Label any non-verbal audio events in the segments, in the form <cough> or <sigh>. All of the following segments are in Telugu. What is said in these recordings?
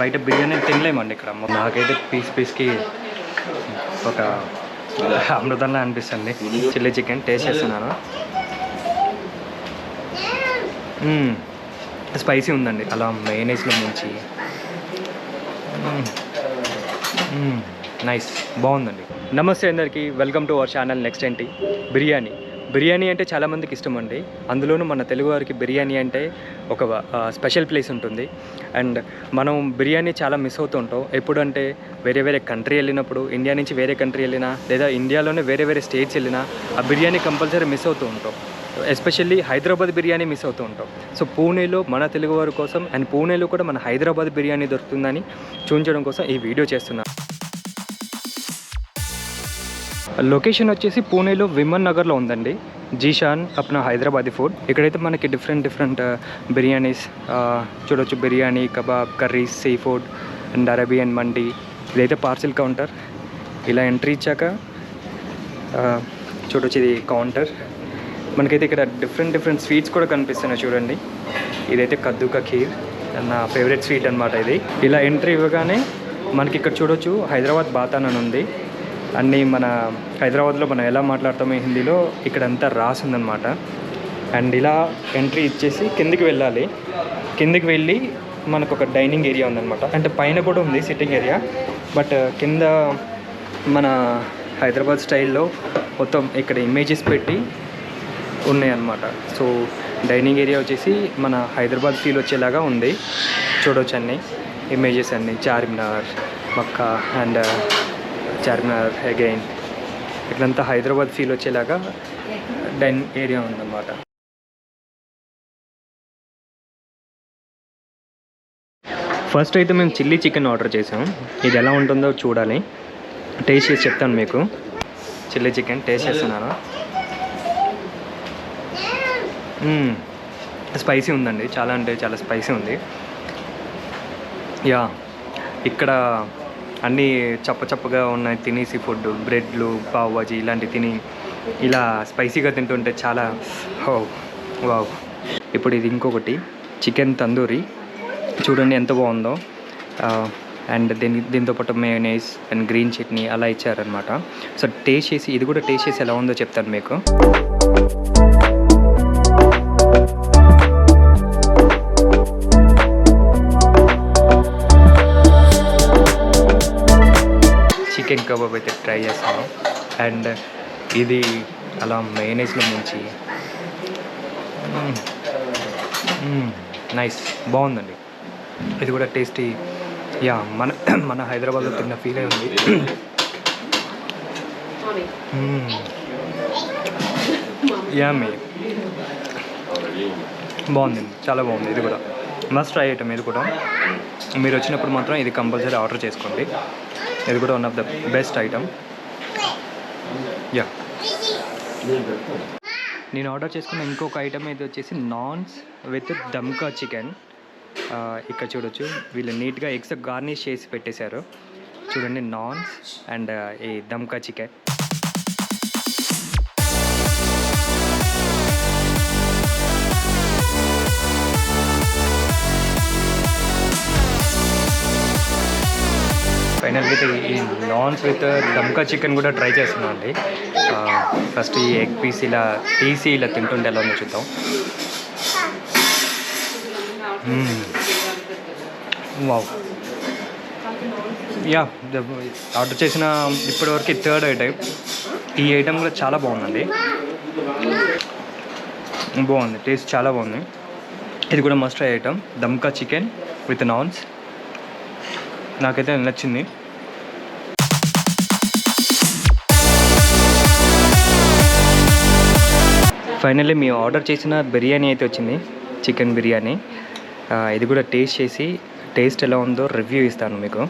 బయట బిర్యానీ తినలేమండి ఇక్కడ. నాకైతే పీస్ పీస్కి ఒక అమృతంలా అనిపిస్తుంది. చిల్లీ చికెన్ టేస్ట్ చేస్తున్నాను. స్పైసీ ఉందండి. అలా మేనేజ్లో ముంచి. నైస్. బాగుందండి. నమస్తే అందరికీ. Welcome to our channel next ఏంటి బిర్యానీ. బిర్యానీ అంటే చాలామందికి ఇష్టం అండి. అందులోనూ మన తెలుగువారికి బిర్యానీ అంటే ఒక స్పెషల్ ప్లేస్ ఉంటుంది. అండ్ మనం బిర్యానీ చాలా మిస్ అవుతూ ఉంటాం ఎప్పుడంటే వేరే వేరే కంట్రీ వెళ్ళినప్పుడు ఇండియా నుంచి వేరే కంట్రీ వెళ్ళినా లేదా ఇండియాలోనే వేరే వేరే స్టేట్స్ వెళ్ళినా ఆ బిర్యానీ కంపల్సరీ మిస్ అవుతూ ఉంటాం. ఎస్పెషల్లీ హైదరాబాద్ బిర్యానీ మిస్ అవుతూ ఉంటాం. సో పూణేలో మన తెలుగువారి కోసం అండ్ పూణేలో కూడా మన హైదరాబాద్ బిర్యానీ దొరుకుతుందని చూపించడం కోసం ఈ వీడియో చేస్తున్నాను. లొకేషన్ వచ్చేసి పూణేలో విమన్ నగర్లో ఉందండి. జీషాన్ అప్నా హైదరాబాదీ ఫుడ్. ఇక్కడైతే మనకి డిఫరెంట్ డిఫరెంట్ బిర్యానీస్ చూడొచ్చు. Biryani kebab curries sea food and Arabian mandi. ఇదైతే పార్సిల్ కౌంటర్. ఇలా ఎంట్రీ ఇచ్చాక చూడొచ్చు ఇది కౌంటర్. మనకైతే ఇక్కడ డిఫరెంట్ డిఫరెంట్ స్వీట్స్ కూడా కనిపిస్తున్నాయి చూడండి. ఇదైతే కద్దుకా ఖీర్ నా ఫేవరెట్ స్వీట్ అనమాట ఇది. ఇలా ఎంట్రీ ఇవ్వగానే మనకి ఇక్కడ చూడొచ్చు హైదరాబాద్ బాతాన్ అని ఉంది. అన్నీ మన హైదరాబాద్లో మనం ఎలా మాట్లాడతామో హిందీలో ఇక్కడ అంతా రాసిందనమాట అండ్ ఇలా ఎంట్రీ ఇచ్చేసి కిందికి వెళ్ళాలి. కిందికి వెళ్ళి మనకు ఒక డైనింగ్ ఏరియా ఉందన్నమాట. అంటే పైన కూడా ఉంది సిట్టింగ్ ఏరియా. బట్ కింద మన హైదరాబాద్ స్టైల్లో మొత్తం ఇక్కడ ఇమేజెస్ పెట్టి ఉన్నాయన్నమాట. సో డైనింగ్ ఏరియా వచ్చేసి మన హైదరాబాద్ ఫీల్ వచ్చేలాగా ఉంది. చూడవచ్చు అన్నీ. ఇమేజెస్ అన్ని. Charminar Mecca and Charminar again ఇట్లంతా Hyderabad feel వచ్చేలాగా డైన్ ఏరియా ఉందన్నమాట. ఫస్ట్ అయితే మేము చిల్లీ చికెన్ ఆర్డర్ చేసాం. ఇది ఎలా ఉంటుందో చూడాలి. టేస్ట్ చేసి చెప్తాను మీకు. చిల్లీ చికెన్ టేస్ట్ చేస్తున్నాను. స్పైసీ ఉందండి. చాలా అంటే చాలా స్పైసీ ఉంది. యా ఇక్కడ అన్నీ చప్ప చప్పగా ఉన్నాయి. తినేసి ఫుడ్ బ్రెడ్లు పావు బాజీ ఇలాంటివి తిని ఇలా స్పైసీగా తింటుంటే చాలా హో వావ్. ఇప్పుడు ఇది ఇంకొకటి చికెన్ తందూరి. చూడండి ఎంత బాగుందో. అండ్ దీని దీంతో పాటు మేయోనైస్ అండ్ గ్రీన్ చట్నీ అలా ఇచ్చారనమాట సో టేస్ట్ చేసి ఇది కూడా టేస్ట్ చేసి ఎలా ఉందో చెప్తాను మీకు. చికెన్ కబాబ్ అయితే ట్రై చేస్తాను. అండ్ ఇది అలా మేనేజ్లో ముంచి నైస్. బాగుందండి. ఇది కూడా టేస్టీ. యా మన <clears throat> మన హైదరాబాద్లో తిన్న ఫీల్ అయి ఉంది. యా మీ బాగుంది. చాలా బాగుంది. ఇది కూడా. మస్ట్ ట్రై ఐటమ్ ఇది కూడా. మీరు వచ్చినప్పుడు మాత్రం ఇది కంపల్సరీ ఆర్డర్ చేసుకోండి. ఇది కూడా one of the best item yeah నేను ఆర్డర్ చేసుకున్న ఇంకొక ఐటమ్ ఇది వచ్చేసి నాన్స్ విత్ దమ్కా చికెన్ ఇక్కడ చూడొచ్చు. వీళ్ళు నీట్గా ఎగ్స్ గార్నిష్ చేసి పెట్టేశారు. చూడండి నాన్స్ అండ్ ఈ దమ్కా చికెన్ ఫైనల్ విత్ ఈ నాన్స్ విత్ దమ్కా చికెన్ కూడా ట్రై చేస్తున్నాం అండి. ఫస్ట్ ఈ ఎగ్ పీస్ ఇలా తీసి ఇలా తింటుంటే ఎలా ఉందో చూద్దాం. వావ్ యా ఆర్డర్ చేసిన ఇప్పటివరకు థర్డ్ ఐటమ్ ఈ ఐటమ్ కూడా చాలా బాగుందండి. బాగుంది టేస్ట్ చాలా బాగుంది. ఇది కూడా మస్ట్ ఐటమ్ దమ్కా చికెన్ విత్ నాన్స్ నాకైతే నచ్చింది. ఫైనల్లీ మేము ఆర్డర్ చేసిన బిర్యానీ అయితే వచ్చింది చికెన్ బిర్యానీ. ఇది కూడా టేస్ట్ చేసి టేస్ట్ ఎలా ఉందో రివ్యూ ఇస్తాను మీకు.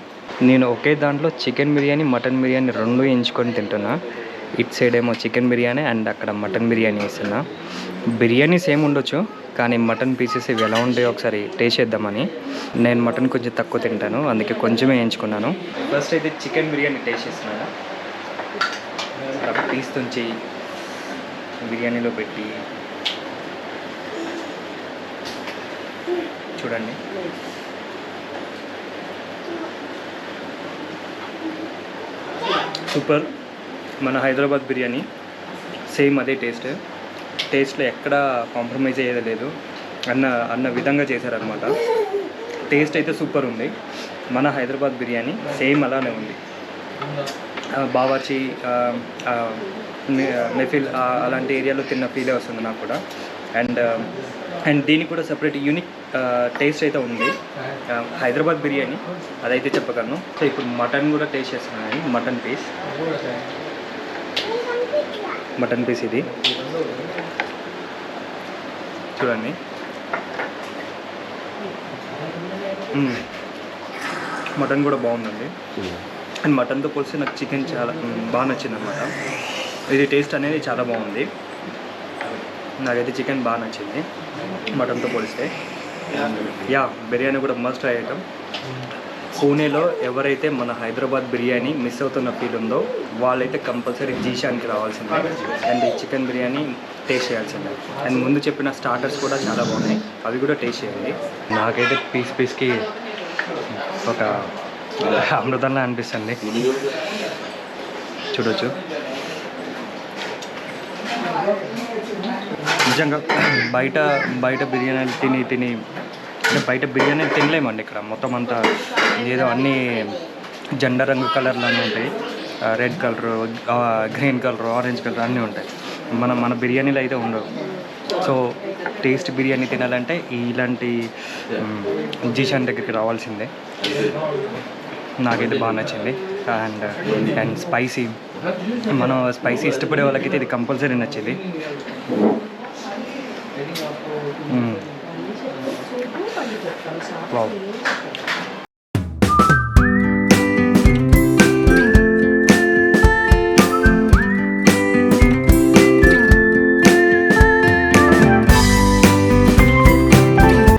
నేను ఒకే దాంట్లో చికెన్ బిర్యానీ మటన్ బిర్యానీ రెండు ఎంచుకొని తింటున్నా. ఇట్ సైడ్ ఏమో చికెన్ బిర్యానీ అండ్ అక్కడ మటన్ బిర్యానీ ఇస్తున్నా బిర్యానీ సేమ్ ఉండొచ్చు కానీ మటన్ పీసెస్ ఇవి ఎలా ఉంటాయో ఒకసారి టేస్ట్ చేద్దామని. నేను మటన్ కొంచెం తక్కువ తింటాను అందుకే కొంచెమే ఎంచుకున్నాను. ఫస్ట్ అయితే చికెన్ బిర్యానీ టేస్ట్ చేస్తున్నాను. పీస్ నుంచి బిర్యానీలో పెట్టి చూడండి. సూపర్. మన హైదరాబాద్ బిర్యానీ. సేమ్ అదే టేస్ట్. టేస్ట్లో ఎక్కడా కాంప్రమైజ్ అయ్యేది లేదు. అన్న అన్న విధంగా చేశారనమాట టేస్ట్ అయితే సూపర్ ఉంది. మన హైదరాబాద్ బిర్యానీ సేమ్ అలానే ఉంది. బావర్చి మెఫిల్ అలాంటి ఏరియాలో తిన్న ఫీలే వస్తుంది నాకు కూడా. అండ్ అండ్ దీనికి కూడా సపరేట్ యూనిక్ టేస్ట్ అయితే ఉంది. హైదరాబాద్ బిర్యానీ అదైతే చెప్పగలను. సో ఇప్పుడు మటన్ కూడా టేస్ట్ చేస్తున్నాను మటన్ పీస్ మటన్ పీస్ ఇది. చూడండి. మటన్ కూడా బాగుందండి. అండ్ మటన్తో పోలిస్తే నాకు చికెన్ చాలా బాగా నచ్చింది అనమాట ఇది టేస్ట్ అనేది చాలా బాగుంది. నాకైతే చికెన్ బాగా నచ్చింది మటన్తో పోలిస్తే యా బిర్యానీ కూడా మస్ట్ ట్రై ఐటమ్ పూణేలో ఎవరైతే మన హైదరాబాద్ బిర్యానీ మిస్ అవుతున్న ఫీల్ ఉందో వాళ్ళైతే కంపల్సరీ జీషాన్కి రావాల్సిందే. అండ్ ఈ చికెన్ బిర్యానీ టేస్ట్ చేయాల్సిందే. అండ్ ముందు చెప్పిన స్టార్టర్స్ కూడా చాలా బాగున్నాయి. అవి కూడా టేస్ట్ చేయండి. నాకైతే పీస్ పీస్కి ఒక అమృతంలా అనిపిస్తుంది. చూడొచ్చు. నిజంగా బయట బయట బిర్యానీ తిని తిని అంటే బయట బిర్యానీ తినలేమండి ఇక్కడ. మొత్తం అంతా ఏదో అన్నీ జెండా రంగు కలర్లోనే ఉంటాయి. Red colour green colour orange colour అన్నీ ఉంటాయి. మన మన బిర్యానీలు అయితే ఉండవు. సో టేస్ట్ బిర్యానీ తినాలంటే ఇలాంటి జీషాన్ దగ్గరికి రావాల్సిందే. నాకైతే బాగా నచ్చింది. అండ్ అండ్ స్పైసీ మనం స్పైసీ ఇష్టపడే వాళ్ళకైతే ఇది కంపల్సరీ నచ్చింది.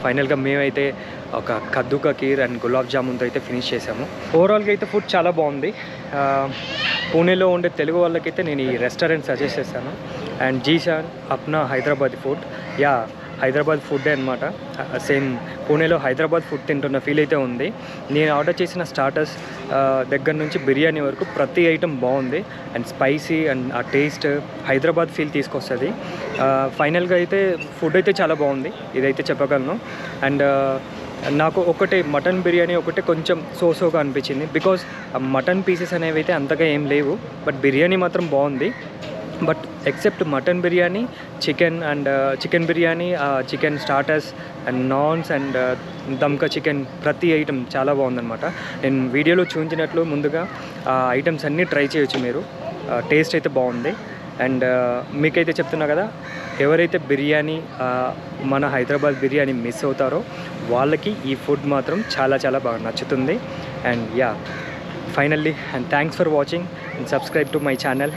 ఫైనల్గా మేమైతే ఒక కద్దుక కీర్ అండ్ గులాబ్ జామున్తో అయితే ఫినిష్ చేసాము ఓవరాల్గా అయితే ఫుడ్ చాలా బాగుంది. పూణేలో ఉండే తెలుగు వాళ్ళకైతే నేను ఈ రెస్టారెంట్ సజెస్ట్ చేశాను. And Zeeshan Apna Hyderabad food yeah Hyderabad food అనమాట సేమ్ పూణేలో హైదరాబాద్ ఫుడ్ తింటున్న ఫీల్ అయితే ఉంది. నేను ఆర్డర్ చేసిన స్టార్టర్స్ దగ్గర నుంచి బిర్యానీ వరకు ప్రతి ఐటెం బాగుంది. అండ్ స్పైసీ అండ్ ఆ టేస్ట్ హైదరాబాద్ ఫీల్ తీసుకొస్తుంది. ఫైనల్గా అయితే ఫుడ్ అయితే చాలా బాగుంది. ఇదైతే చెప్పగలను. అండ్ నాకు ఒకటే మటన్ బిర్యానీ ఒకటే కొంచెం సోసోగా అనిపించింది. బికాజ్ మటన్ పీసెస్ అనేవి అయితే అంతగా ఏం లేవు. బట్ బిర్యానీ మాత్రం బాగుంది. But except mutton biryani chicken and chicken biryani chicken starters and naans and దమ్కా chicken ప్రతి ఐటెం చాలా బాగుందన్నమాట. నేను వీడియోలో చూపించినట్లు ముందుగా ఆ ఐటమ్స్ అన్నీ ట్రై చేయొచ్చు మీరు. టేస్ట్ అయితే బాగుంది. అండ్ uh, మీకైతే చెప్తున్నా కదా ఎవరైతే బిర్యానీ మన హైదరాబాద్ బిర్యానీ మిస్ అవుతారో వాళ్ళకి ఈ ఫుడ్ మాత్రం చాలా చాలా బాగా నచ్చుతుంది. And yeah finally and thanks for watching and subscribe to my channel.